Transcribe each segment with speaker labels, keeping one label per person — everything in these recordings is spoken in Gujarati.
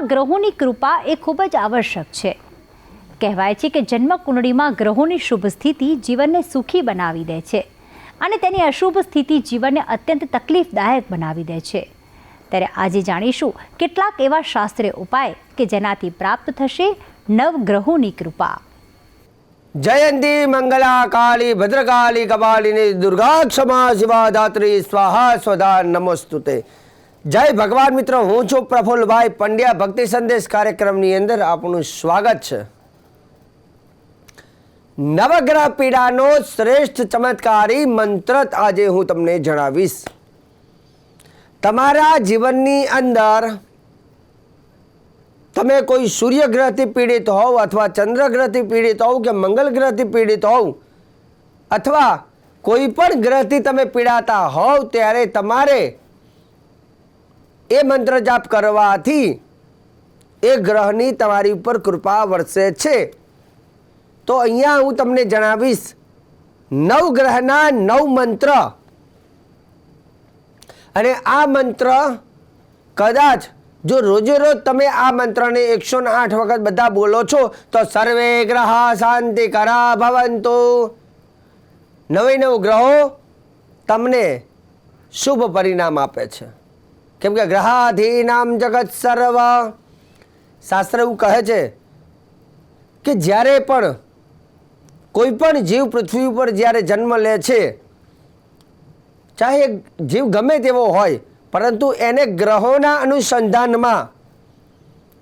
Speaker 1: જીવનમાં ગ્રહોની કૃપા એ ખૂબ જ આવશ્યક છે. કહેવાય છે કે જન્મ કુંડળીમાં ગ્રહોની શુભ સ્થિતિ જીવનને સુખી બનાવી દે છે અને તેની અશુભ સ્થિતિ જીવનને અત્યંત તકલીફદાયક બનાવી દે છે. ત્યારે આજે જાણીશું કેટલાક એવા શાસ્ત્રીય ઉપાય કે જેનાથી પ્રાપ્ત થશે નવગ્રહોની કૃપા.
Speaker 2: જયંતી મંગલા કાળી ભદ્રકાળી કપાલિની દુર્ગા ક્ષમા શિવા ધાત્રી સ્વાહા સ્વધા નમોસ્તુતે. જય ભગવાન મિત્રો, હું છું પ્રફુલભાઈ પંડ્યા. ભક્તિ સંદેશ કાર્યક્રમની અંદર આપનું સ્વાગત છે. નવગ્રહ પીડાનો શ્રેષ્ઠ ચમત્કારી મંત્ર આજે હું તમને જણાવીશ. તમારા જીવનની અંદર તમે કોઈ સૂર્ય ગ્રહથી પીડિત હોવ અથવા ચંદ્ર ગ્રહથી પીડિત હોવ કે મંગલ ગ્રહથી પીડિત હોવ અથવા કોઈ પણ ગ્રહથી તમે પીડાતા હોવ, ત્યારે તમારે એ મંત્ર જાપ કરવાથી એ ગ્રહની તમારી ઉપર કૃપા વરસે છે. તો અહીંયા હું તમને જણાવીશ, નવ ગ્રહના નવ મંત્ર. અને આ મંત્ર કદાચ જો રોજે રોજ તમે આ મંત્રને એકસો ને આઠ વખત બધા બોલો છો, તો સર્વે ગ્રહ શાંતિ કરા ભવંતુ. નવે નવ ગ્રહો તમને શુભ પરિણામ આપે છે. કેમ કે ગ્રહાધીનામ જગત સર્વ. શાસ્ત્ર એવું કહે છે કે જ્યારે પણ કોઈ પણ જીવ પૃથ્વી ઉપર જ્યારે જન્મ લે છે, ચાહે જીવ ગમે તેવો હોય, પરંતુ એને ગ્રહોના અનુસંધાનમાં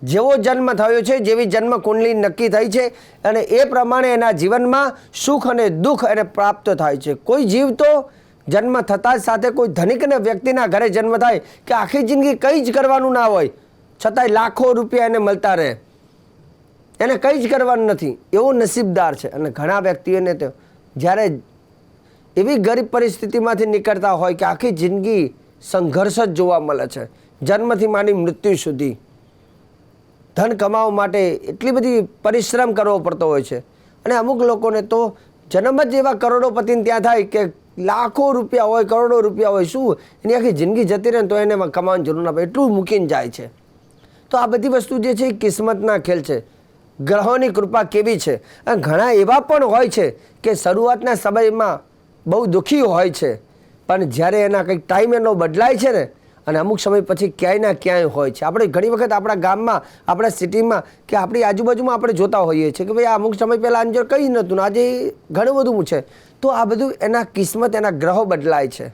Speaker 2: જેવો જન્મ થયો છે, જેવી જન્મ કુંડલી નક્કી થઈ છે અને એ પ્રમાણે એના જીવનમાં સુખ અને દુઃખ એને પ્રાપ્ત થાય છે. કોઈ જીવ તો જન્મ થતાં જ સાથે કોઈ ધનિક અને વ્યક્તિના ઘરે જન્મ થાય કે આખી જિંદગી કંઈ જ કરવાનું ના હોય, છતાંય લાખો રૂપિયા એને મળતા રહે. એને કંઈ જ કરવાનું નથી. એવો નસીબદાર છે. અને ઘણા વ્યક્તિઓને તો જ્યારે એવી ગરીબ પરિસ્થિતિમાંથી નીકળતા હોય કે આખી જિંદગી સંઘર્ષ જ જોવા મળે છે. જન્મથી માંડી મૃત્યુ સુધી. ધન કમાવા માટે એટલી બધી પરિશ્રમ કરવો પડતો હોય છે. અને અમુક લોકોને તો જન્મ જ એવા કરોડોપતિને ત્યાં થાય કે લાખો રૂપિયા હોય, કરોડો રૂપિયા હોય, શું? એની આખી જિંદગી જતી રહે તો એને કમાવાની જરૂર ના પડે. એટલું મૂકીને જાય છે. તો આ બધી વસ્તુ જે છે એ કિસ્મતના ખેલ છે. ગ્રહોની કૃપા કેવી છે? અને ઘણા એવા પણ હોય છે કે શરૂઆતના સમયમાં બહુ દુઃખી હોય છે. પણ જ્યારે એના કંઈક ટાઈમ એનો બદલાય છે ને અને અમુક સમય પછી ક્યાંય ના ક્યાંય હોય છે. આપણે ઘણી વખત આપણા ગામમાં, આપણા સિટીમાં કે આપણી આજુબાજુમાં આપણે જોતા હોઈએ છીએ કે ભાઈ આ અમુક સમય પહેલાં અંજર કંઈ નહોતું આજે ઘણું બધું છે. તો આ બધું એના કિસ્મત, એના ગ્રહો બદલાય છે.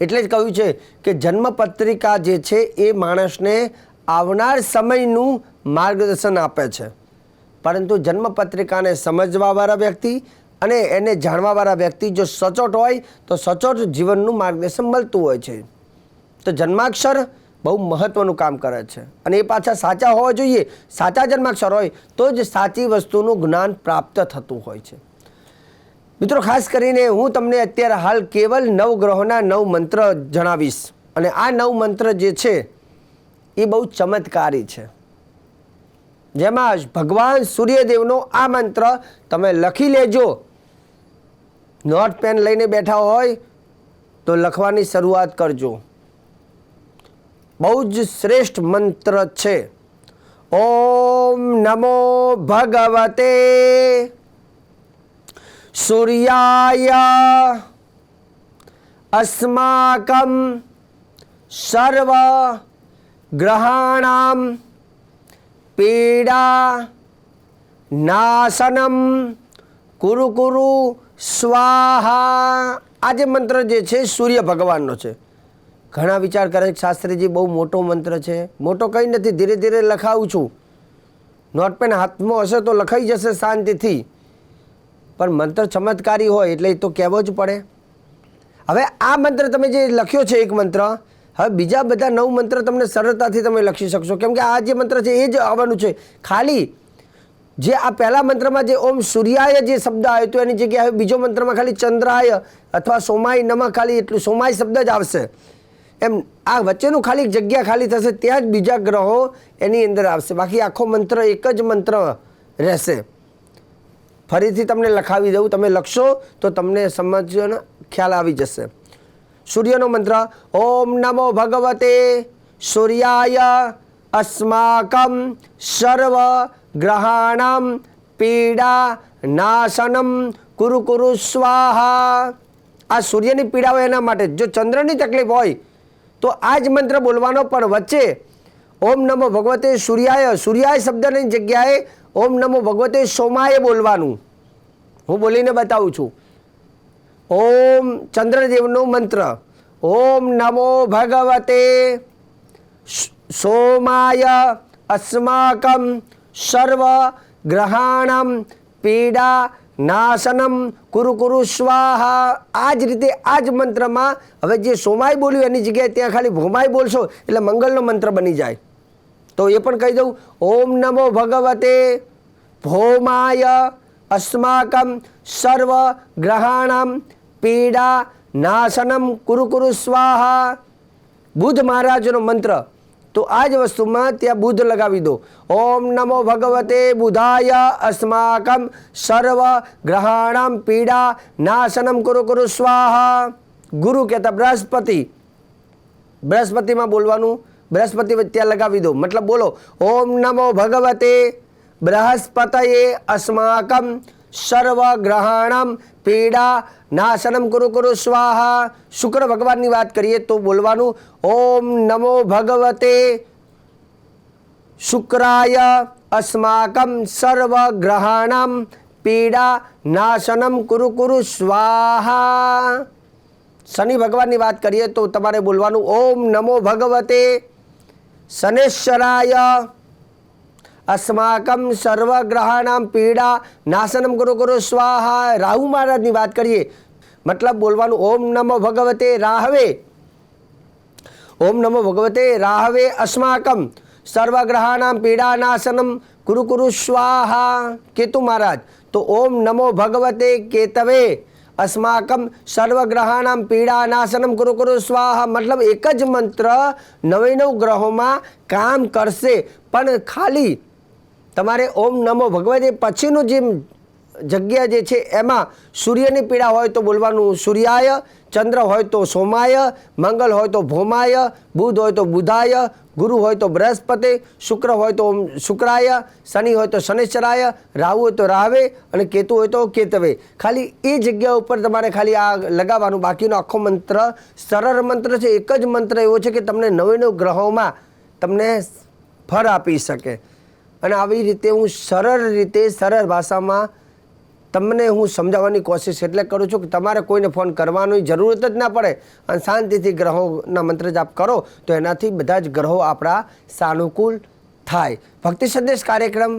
Speaker 2: એટલે જ કહ્યું છે કે જન્મપત્રિકા જે છે એ માણસને આવનાર સમયનું માર્ગદર્શન આપે છે. પરંતુ જન્મપત્રિકાને સમજવાવાળા વ્યક્તિ અને એને જાણવાવાળા વ્યક્તિ જો સચોટ હોય, તો સચોટ જીવનનું માર્ગદર્શન મળતું હોય છે. તો જન્માક્ષર બહુ મહત્ત્વનું કામ કરે છે. અને એ પાછા સાચા હોવા જોઈએ. સાચા જન્માક્ષર હોય તો જ સાચી વસ્તુનું જ્ઞાન પ્રાપ્ત થતું હોય છે. મિત્રો, ખાસ કરીને હું તમને અત્યારે હાલ કેવલ નવ ગ્રહોના નવ મંત્ર જણાવીશ. અને આ નવ મંત્ર જે છે, એ બહુ ચમત્કારી છે. જેમાં ભગવાન સૂર્યદેવનો આ મંત્ર તમે લખી લેજો. નોટ પેન લઈને બેઠા હોય તો લખવાની શરૂઆત કરજો. બહુ જ શ્રેષ્ઠ મંત્ર છે. ઓમ નમો ભગવતે સૂર્યાય અસ્માકમ સર્વ ગ્રહાણામ પીડા નાશનમ કુરુ કુરુ સ્વાહા. આ જે મંત્ર જે છે, સૂર્ય ભગવાનનો છે. ઘણા વિચાર કરે છે શાસ્ત્રીજી બહુ મોટો મંત્ર છે. મોટો કંઈ નથી, ધીરે ધીરે લખાવું છું. નોટપેન હાથમાં હશે તો લખાઈ જશે શાંતિથી. પણ મંત્ર ચમત્કારી હોય એટલે એ તો કહેવો જ પડે. હવે આ મંત્ર તમે જે લખ્યો છે એક મંત્ર, હવે બીજા બધા નવ મંત્ર તમને સરળતાથી તમે લખી શકશો. કેમ કે આ જે મંત્ર છે એ જ આવવાનું છે. ખાલી જે આ પહેલા મંત્રમાં જે ઓમ સૂર્યાય જે શબ્દ આવ્યો તો એની જગ્યાએ બીજો મંત્રમાં ખાલી ચંદ્રાય અથવા સોમાય નમક ખાલી એટલું સોમાય શબ્દ જ આવશે. એમ આ વચ્ચેનું ખાલી જગ્યા ખાલી થશે, ત્યાં જ બીજા ગ્રહો એની અંદર આવશે. બાકી આખો મંત્ર એક જ મંત્ર રહેશે. ફરીથી તમને લખાવી દઉં, તમે લખશો તો તમને સમજવાનો ખ્યાલ આવી જશે. સૂર્યનો મંત્ર, ઓમ નમો ભગવતે સૂર્યાય અસ્માકમ સર્વ ગ્રહાણામ પીડા નાશનમ કુરુ કુરુ સ્વાહા. આ સૂર્યની પીડા હોય એના માટે. જો ચંદ્રની તકલીફ હોય તો આ જ મંત્ર બોલવાનો પણ વચ્ચે ઓમ નમો ભગવતે સૂર્યાય સૂર્યાય શબ્દની જગ્યાએ ઓમ નમો ભગવતે સોમાય બોલવાનું. હું બોલીને બતાવું છું. ઓમ ચંદ્રદેવનો મંત્ર. ઓમ નમો ભગવતે સોમાય અસ્માકમ સર્વ ગ્રહાણમ પીડા નાશનમ કુરુ કુરુ સ્વાહા. આ જ રીતે આ જ મંત્રમાં, હવે જે સોમાય બોલ્યું એની જગ્યાએ ત્યાં ખાલી ભોમાય બોલશો, એટલે મંગલનો મંત્ર બની જાય. તો એ પણ કહી દઉં, ઓમ નમો ભગવતે ભોમાય અસ્માકમ સર્વ ગ્રહાણમ પીડા નાશનમ કુરુ કુરુ સ્વાહા. બુદ્ધ મહારાજનો મંત્ર તો આ જ વસ્તુમાં ત્યાં બુદ્ધ લગાવી દો. ઓમ નમો ભગવતે બુધાય અસ્માકમ સર્વ ગ્રહાણમ પીડા નાશનમ કુરુ કુરુ સ્વાહા. ગુરુ કહેતા બૃહસ્પતિ. બૃહસ્પતિમાં બોલવાનું, બૃહસ્પતિ ત્યાં લગાવી દો. મતલબ બોલો, ઓમ નમો ભગવતે બૃહસ્પતયે અસ્માકમ સર્વ ગ્રહાણમ પીડા નાશનમ કુરુ કુરુ સ્વાહા. શુક્ર ભગવાનની વાત કરીએ તો બોલવાનું, ઓમ નમો ભગવતે શુક્રાય અસ્માકમ સર્વ ગ્રહાણમ પીડા નાશનમ કુરુ કુરુ સ્વાહા. શનિ ભગવાનની વાત કરીએ તો તમારે બોલવાનું, ઓમ નમો ભગવતે શનેશ્વરાય અસ્માકમ સર્વગ્રહાણામ પીડા નાશનમ ગુરુ ગુરુ સ્વાહા રાહુ મહારાજની વાત કરીએ મતલબ બોલવાનું ઓમ નમો ભગવતે રાહવે ઓમ નમો ભગવતે રાહવે અસ્માકમ સર્વગ્રહાણામ પીડાનાશનમ ગુરુ ગુરુ સ્વાહા કેતુ મહારાજ તો ઓમ નમો ભગવતે કેતવે અસ્માકમ સર્વગ્રહાણામ પીડાનાશનમ ગુરુ ગુરુ સ્વાહા મતલબ એક જ મંત્ર નવે નવ ગ્રહોમાં કામ કરશે પણ ખાલી તમારે ઓમ નમો ભગવતે પછીનું જે જગ્યા જે છે, એમાં સૂર્યની પીડા હોય તો બોલવાનું સૂર્યાય, ચંદ્ર હોય તો સોમાય મંગળ હોય તો ભોમાય, બુધ હોય તો બુધાય, ગુરુ હોય તો બૃહસ્પતિ, શુક્ર હોય તો ઓમ શુક્રાય, શનિ હોય તો શનિશ્ચરાય, રાહુ હોય તો રાહવે અને કેતુ હોય તો કેતવે. ખાલી એ જગ્યા ઉપર તમારે ખાલી આ લગાવવાનું. બાકીનો આખો મંત્ર સરળ મંત્ર છે, એક જ મંત્ર એવો છે કે તમને નવે નવ ગ્રહોમાં તમને ફળ આપી શકે. અને આવી રીતે હું સરળ રીતે, સરળ ભાષામાં તમને હું સમજાવવાની કોશિશ એટલે કરું છું કે તમારે કોઈને ફોન કરવાની જરૂરત જ ના પડે અને શાંતિથી ગ્રહોના મંત્ર જાપ કરો, તો એનાથી બધા જ ગ્રહો આપણા સાનુકૂળ થાય. ભક્તિ સંદેશ કાર્યક્રમ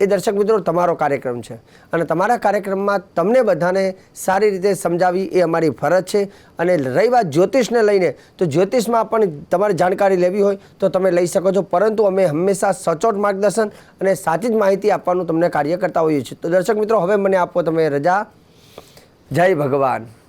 Speaker 2: એ દર્શક મિત્રો, તમારો કાર્યક્રમ છે. અને તમારા કાર્યક્રમમાં તમને બધાને સારી રીતે સમજાવી એ અમારી ફરજ છે. અને રહી વાત જ્યોતિષને લઈને, તો જ્યોતિષમાં પણ તમારે જાણકારી લેવી હોય તો તમે લઈ શકો છો. પરંતુ અમે હંમેશા સચોટ માર્ગદર્શન અને સાચી જ માહિતી આપવાનું તમને કાર્ય કરતા હોઈએ છીએ. તો દર્શક મિત્રો, હવે મને આપો તમે રજા. જય ભગવાન.